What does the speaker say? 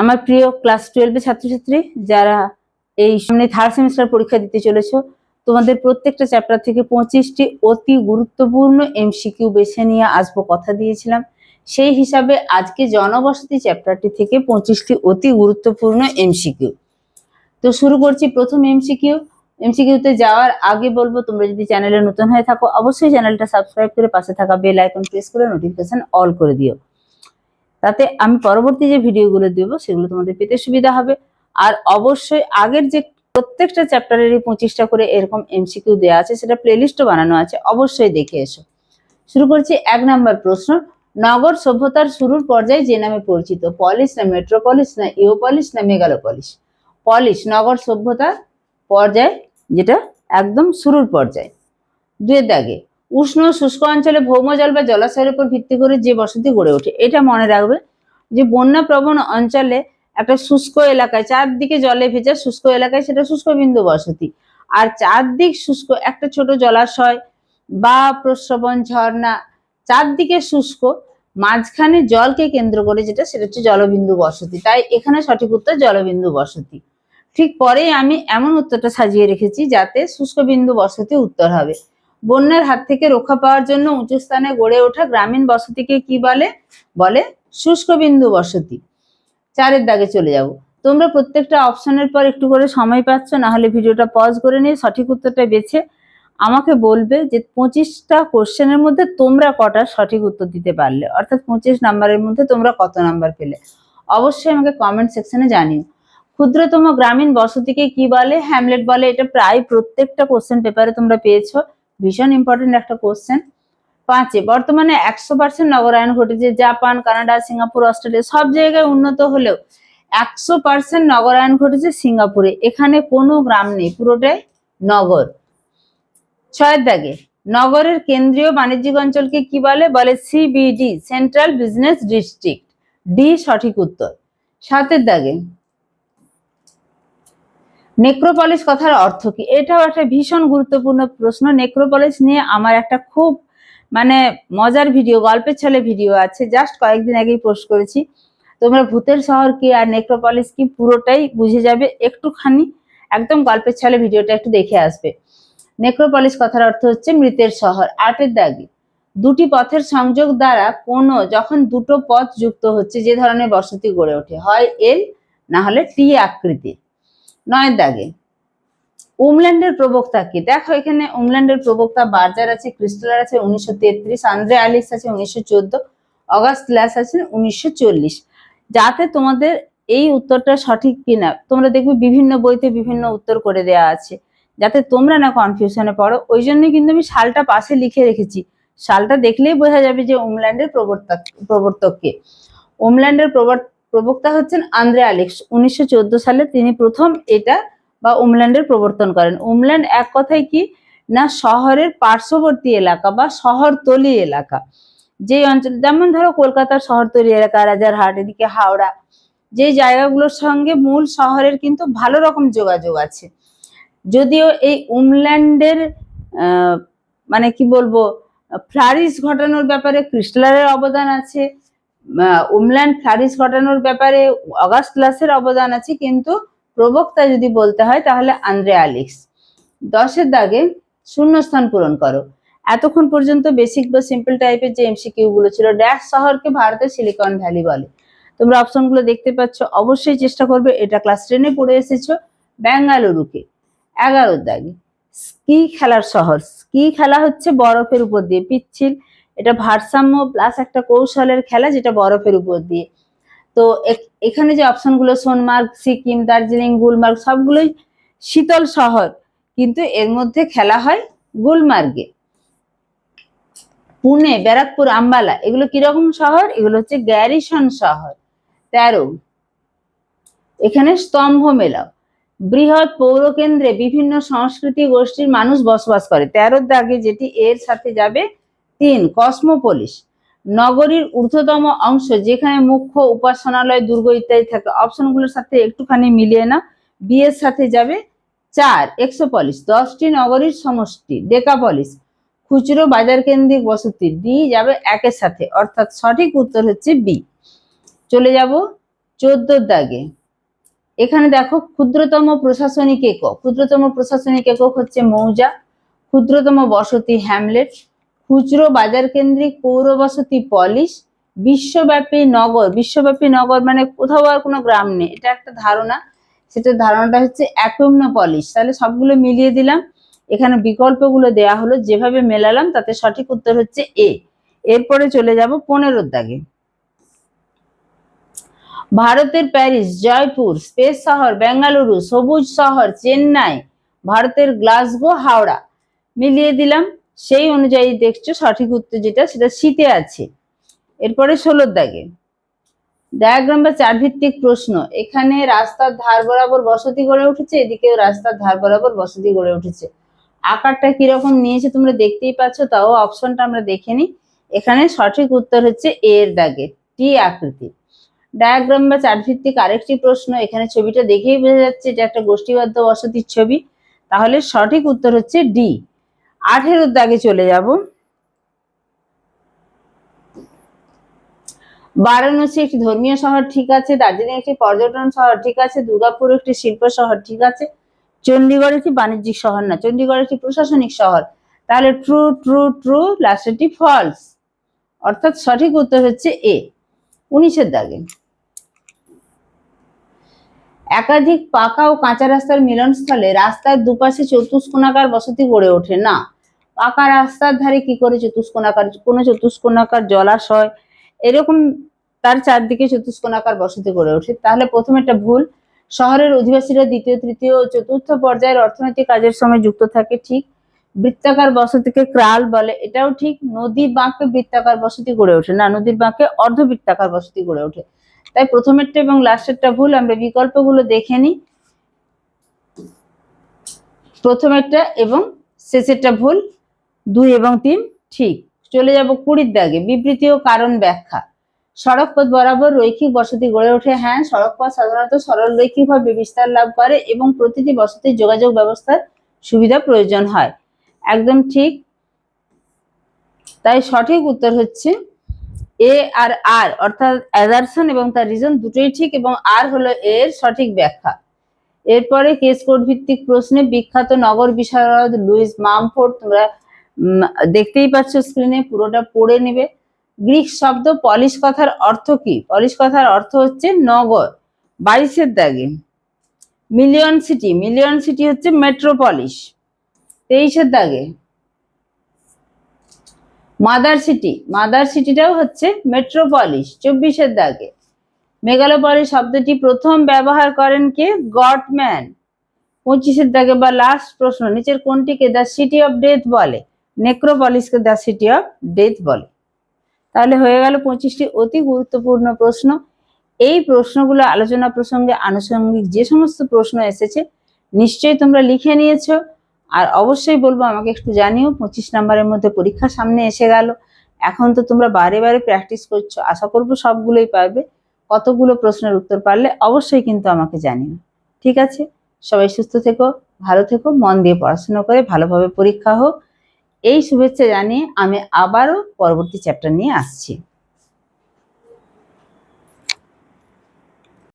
আমার প্রিয় ক্লাস টুয়েলভের ছাত্রছাত্রী যারা এই সামনে থার্ড সেমিস্টার পরীক্ষা দিতে চলেছ, তোমাদের প্রত্যেকটা চ্যাপ্টার থেকে পঁচিশটি অতি গুরুত্বপূর্ণ এমসিকিউ বেছে নিয়ে আসব কথা দিয়েছিলাম। সেই হিসাবে আজকে জনবসতি চ্যাপ্টারটি থেকে পঁচিশটি অতি গুরুত্বপূর্ণ এমসিকিউ তো শুরু করছি প্রথম এমসিকিউ এমসিকিউতে যাওয়ার আগে বলব, তোমরা যদি চ্যানেলে নতুন হয়ে থাকো, অবশ্যই চ্যানেলটা সাবস্ক্রাইব করে পাশে থাকা বেল আইকন প্রেস করে নোটিফিকেশন অল করে দিও। তাতে আমি পরবর্তী যে ভিডিওগুলো দেবো সেগুলো তোমাদের পেতে সুবিধা হবে। আর অবশ্যই আগের যে প্রত্যেকটা চ্যাপ্টারেরই পঁচিশটা করে এরকম এমসিকিউ দেওয়া আছে, সেটা প্লেলিস্টও বানানো আছে, অবশ্যই দেখে এসো। শুরু করছি এক নাম্বার প্রশ্ন। নগর সভ্যতার শুরুর পর্যায়ে যে নামে পরিচিত, পলিশ না মেট্রোপলিস না ইওপলিস না মেগালোপলিস পলিশ, নগর সভ্যতার পর্যায়, যেটা একদম শুরুর পর্যায়ে। দুয়ের দাগে উষ্ণ শুষ্ক অঞ্চলে ভৌমজল বা জলাশয়ের উপর ভিত্তি করে যে বসতি গড়ে ওঠে, এটা মনে রাখবে যে বন্যা প্রবণ অঞ্চলে একটা শুষ্ক এলাকায়, চারদিকে জলে ভেজা শুষ্ক এলাকায় সেটা শুষ্ক বিন্দু বসতি। আর চারদিক শুষ্ক, একটা ছোট জলাশয় বা প্রশ্রবণ ঝর্ণা, চারদিকে শুষ্ক, মাঝখানে জলকে কেন্দ্র করে যেটা, সেটা হচ্ছে জলবিন্দু বসতি। তাই এখানে সঠিক উত্তর জলবিন্দু বসতি। ঠিক পরেই আমি এমন উত্তরটা সাজিয়ে রেখেছি যাতে শুষ্ক বিন্দু বসতি উত্তর হবে। বন্যার হাত থেকে রক্ষা পাওয়ার জন্য উঁচু স্থানে গড়ে ওঠা গ্রামীণ বসতিকে কি বলে? বলে শুষ্ক বিন্দু বসতি। চারের দাগে চলে যাব। তোমরা প্রত্যেকটা অপশনের পর একটু করে সময় পাচ্ছ না হলে ভিডিওটা পজ করে নিয়ে সঠিক উত্তরটা বেছে আমাকে বলবে যে পঁচিশটা কোশ্চেনের মধ্যে তোমরা কটা সঠিক উত্তর দিতে পারলে। অর্থাৎ পঁচিশ নাম্বারের মধ্যে তোমরা কত নাম্বার পেলে? অবশ্যই আমাকে কমেন্ট সেকশনে জানিও। ক্ষুদ্রতম গ্রামীণ বসতিকে কি বলে? হ্যামলেট বলে। এটা প্রায় প্রত্যেকটা কোশ্চেন পেপারে তোমরা পেয়েছ। ভীষণ ইম্পর্টেন্ট একটা কোশ্চেন পাঁচে, বর্তমানে একশো পার্সেন্ট নগরায়ন ঘটেছে জাপান, কানাডা, সিঙ্গাপুর, অস্ট্রেলিয়া, সব জায়গায় উন্নত হলেও একশো পার্সেন্ট নগরায়ন ঘটেছে সিঙ্গাপুরে। এখানে কোনো গ্রাম নেই, পুরোটাই নগর। ছয়ের দাগে, নগরের কেন্দ্রীয় বাণিজ্যিক অঞ্চলকে কি বলে? বলে CBD central business district D, সঠিক উত্তর। সাতের দাগে নেক্রোপলিস কথার অর্থ কি? এটাও একটা ভীষণ গুরুত্বপূর্ণ প্রশ্ন। নেক্রোপলিস নিয়ে আমার একটা খুব মানে মজার ভিডিও, গল্পের ছলে ভিডিও আছে। জাস্ট কয়েকদিন আগেই পোস্ট করেছি। তোমরা ভূতের শহর কি আর নেক্রোপলিস কি পুরোটাই বুঝে যাবে? একটুখানি, একদম গল্পের ছলে ভিডিওটা একটু দেখে আসবে। নেক্রোপলিস কথার অর্থ হচ্ছে মৃতের শহর। আটের দাগি। দুটি পথের সংযোগ দ্বারা কোনো, যখন দুটো পথ যুক্ত হচ্ছে, যে ধরনের বসতি গড়ে ওঠে, হয় এল, না হলে টি আকৃতির। নয় দাগে। উমল্যান্ডের প্রবক্তা কি? দেখো, এখানে উমল্যান্ডের প্রবক্তা বার্জার আছে, ক্রিস্টোলার আছে, উনিশশো তেত্রিশ, আন্দ্রে অ্যালিক্স আছে, উনিশশো চোদ্দ, অগাস্ট ল্যাস আছে, উনিশশো চল্লিশ। যাতে তোমাদের এই উত্তরটা সঠিক কিনা, তোমরা দেখবে বিভিন্ন বইতে বিভিন্ন উত্তর করে দেয়া আছে। যাতে তোমরা না কনফিউশনে পড়ো, ওই জন্য কিন্তু আমি সালটা পাশে লিখে রেখেছি। সালটা দেখলেই বোঝা যাবে যে উমল্যান্ডের প্রবর্তক প্রবর্তককে উমল্যান্ডের প্রবর্ত প্রবক্তা হচ্ছেন আন্দ্রে আলেক্স। উনিশশো সালে তিনি প্রথম এটা বা উমল্যান্ডের প্রবর্তন করেন। উমল্যান্ড এক কথায় কি? না, শহরের পার্শ্ববর্তী এলাকা বা শহরতলি এলাকা। যে অঞ্চল যেমন ধরো কলকাতার শহরতলি এলাকা, রাজারহাট, এদিকে হাওড়া। যে জায়গাগুলোর সঙ্গে মূল শহরের কিন্তু ভালো রকম যোগাযোগ আছে। যদিও এই উমল্যান্ডের মানে কি বলব ফ্লারিস ঘটানোর ব্যাপারে ক্রিস্টালারের অবদান আছে। উমল্যান্ড ফ্লারিস ঘটানোর ব্যাপারে অগাস্ট ক্লাসের অবদান আছে, কিন্তু প্রবক্তা যদি বলতে হয় তাহলে আন্দ্রে আলিক্স। দশের দাগে শূন্যস্থান পূরণ করো। এতক্ষণ পর্যন্ত বেসিক বা সিম্পল টাইপের যে এমসিকিউ গুলো ছিল ড্যাশ শহরকে ভারতের সিলিকন ভ্যালি বলে। তোমরা অপশনগুলো দেখতে পাচ্ছ, অবশ্যই চেষ্টা করবে, এটা ক্লাস টেনে পড়ে এসেছ, বেঙ্গালুরুকে। এগারোর দাগে স্কি খেলার শহর। স্কি খেলা হচ্ছে বরফের উপর দিয়ে পিচ্ছিল। এটা ভারসাম্য প্লাস একটা কৌশলের খেলা যেটা বরফের উপর দিয়ে। তো এখ- এখানে যে অপশনগুলো সোনমার্গ, সিকিম, দার্জিলিং, গুলমার্গ, সবগুলোই শীতল শহর, কিন্তু এর মধ্যে খেলা হয় গুলমার্গে। পুনে, ব্যারাকপুর, আম্বালা, এগুলো কীরকম শহর? এগুলো হচ্ছে গ্যারিসন শহর, তেরো। এখানে স্তম্ভ মেলাও। বৃহৎ পৌরকেন্দ্রে বিভিন্ন সংস্কৃতি গোষ্ঠীর মানুষ বসবাস করে। তেরোর দাগে যেটি এর সাথে যাবে তিন, কসমোপলিস। নগরীর ঊর্ধ্বতম অংশ, যেখানে মুখ্য উপাসনালয়, দুর্গ ইত্যাদি থাকে। অপশনগুলোর সাথে একটুখানি মিলিয়ে না বি এর সাথে যাবে চার, এক্সোপলিস। দশটি নগরীর সমষ্টি, ডেকাপলিস। খুচরো বাজার কেন্দ্রিক বসতি, ডি যাবে একের সাথে। অর্থাৎ সঠিক উত্তর হচ্ছে বি। চলে যাব চোদ্দোর দাগে। এখানে দেখো, ক্ষুদ্রতম প্রশাসনিক একক। ক্ষুদ্রতম প্রশাসনিক একক হচ্ছে মৌজা। ক্ষুদ্রতম বসতি, হ্যামলেট। খুচরো বাজার কেন্দ্রিক পৌর বসতি পলিশ বিশ্বব্যাপী নগর। বিশ্বব্যাপী নগর মানে কোথাও আর কোনো গ্রাম নেই। এটা একটা ধারণা। সেটার ধারণাটা হচ্ছে অ্যাটমনো পলিশ। তাহলে সবগুলো মিলিয়ে দিলাম। এখানে বিকল্পগুলো দেয়া হলো। যেভাবে মেলালাম, তাতে সঠিক উত্তর হচ্ছে এ। এরপরে চলে যাব পনেরোর দাগে। ভারতের প্যারিস, জয়পুর, স্পেস শহর, বেঙ্গালুরু, সবুজ শহর, চেন্নাই, ভারতের গ্লাসগো, হাওড়া। মিলিয়ে দিলাম। সেই অনুযায়ী দেখছ সঠিক উত্তর যেটা, সেটা শীতে আছে। এরপরে ষোলোর দাগে। ডায়াগ্রাম বা চার ভিত্তিক প্রশ্ন। এখানে রাস্তার ধার বরাবর বসতি গড়ে উঠেছে, এদিকেও রাস্তার ধার বরাবর বসতি গড়ে উঠেছে। আকারটা কীরকম নিয়েছে তোমরা দেখতেই পাচ্ছ, তাও অপশনটা আমরা দেখে নিই। এখানে সঠিক উত্তর হচ্ছে এর দাগে টি আকৃতি। ডায়াগ্রাম বা চার্ট ভিত্তিক আরেকটি প্রশ্ন, এখানে ছবিটা দেখেই বোঝা যাচ্ছে এটা একটা গোষ্ঠীবদ্ধ বসতির ছবি। তাহলে সঠিক উত্তর হচ্ছে ডি আঠেরোর দাগে চলে যাব। বারাণসী একটি ধর্মীয় শহর, ঠিক আছে। দার্জিলিং একটি পর্যটন শহর, ঠিক আছে। দুর্গাপুর একটি শিল্প শহর, ঠিক আছে। চণ্ডীগড় একটি বাণিজ্যিক শহর না চণ্ডীগড় একটি প্রশাসনিক শহর। তাহলে ট্রু ট্রু ট্রু লাস্টেরটি ফলস অর্থাৎ সঠিক উত্তর হচ্ছে এ উনিশের দাগে। একাধিক পাকা ও কাঁচা রাস্তার মিলনস্থলে রাস্তার দুপাশে চতুষ্কোণাকার বসতি গড়ে ওঠে। না, পাকা রাস্তার ধারে কি করে চতুষ্কোণাকার, কোনো চতুষ্কোণাকার জলাশয়, এরকম তার চারদিকে চতুষ্কোণাকার বসতি গড়ে ওঠে। তাহলে প্রথম একটা ভুল, শহরের অধিবাসীরা দ্বিতীয়, তৃতীয় ও চতুর্থ পর্যায়ের অর্থনৈতিক কাজের সময় যুক্ত থাকে, ঠিক। বৃত্তাকার বসতিকে ক্রাল বলে, এটাও ঠিক। নদী বাঁকে বৃত্তাকার বসতি গড়ে ওঠে। না, নদীর বাঁকে অর্ধবৃত্তাকার বসতি গড়ে ওঠে। তাই প্রথমেরটা এবং লাস্টেরটা ভুল, আমরা বিকল্পগুলো দেখে নিই। প্রথমেরটা এবং শেষেরটা ভুল, দুই এবং তিন, ঠিক। চলে যাব কুড়ির দাগে, বিবৃতি ও কারণ ব্যাখ্যা। সড়ক পথ বরাবর রৈখিক বসতি গড়ে ওঠে হ্যাঁ সড়ক পথ সাধারণত সরল রৈখিকভাবে বিস্তার লাভ করে এবং প্রতিটি বসতির যোগাযোগ ব্যবস্থার সুবিধা প্রয়োজন হয়। একদম ঠিক। তাই সঠিক উত্তর হচ্ছে এ আর আর অর্থাৎ অ্যাজারশন এবং তার রিজন দুটোই ঠিক এবং আর হলো এর সঠিক ব্যাখ্যা। এরপরে কেস কোড ভিত্তিক প্রশ্নে বিখ্যাত নগর বিশারদ লুইস মামফোর্ড, তোমরা দেখতেই পাচ্ছ স্ক্রিনে পুরোটা পড়ে নেবে। গ্রিক শব্দ পলিশ কথার অর্থ কি? পলিশ কথার অর্থ হচ্ছে নগর, বাইশের দাগে। মিলিয়ন সিটি মিলিয়ন সিটি হচ্ছে মেট্রোপলিশ তেইশের দাগে। মাদার সিটি, মাদার সিটিটাও হচ্ছে মেট্রোপলিশ চব্বিশের দাগে। মেগালোপলিস শব্দটি প্রথম ব্যবহার করেন কে? গডম্যান পঁচিশের দাগে বা লাস্ট প্রশ্ন, নিচের কোনটিকে দ্য সিটি অফ ডেথ বলে? নেক্রোপলিসকে দ্য সিটি অফ ডেথ বলে। তাহলে হয়ে গেল পঁচিশটি অতি গুরুত্বপূর্ণ প্রশ্ন। এই প্রশ্নগুলো আলোচনা প্রসঙ্গে আনুষঙ্গিক যে সমস্ত প্রশ্ন এসেছে, নিশ্চয়ই তোমরা লিখে নিয়েছো। আর অবশ্যই বলব, আমাকে একটু জানিও, পঁচিশ নাম্বারের মধ্যে পরীক্ষা সামনে এসে গেল। এখন তো তোমরা বারে বারে প্র্যাকটিস করছ, আশা করব সবগুলোই পারবে। কতগুলো প্রশ্নের উত্তর পারলে অবশ্যই কিন্তু আমাকে জানিও। ঠিক আছে? সবাই সুস্থ থেকো, ভালো থেকো, মন দিয়ে পড়াশোনা করে, ভালোভাবে পরীক্ষা হোক। এই শুভেচ্ছা জানিয়ে আমি আবারও পরবর্তী চ্যাপ্টার নিয়ে আসছি।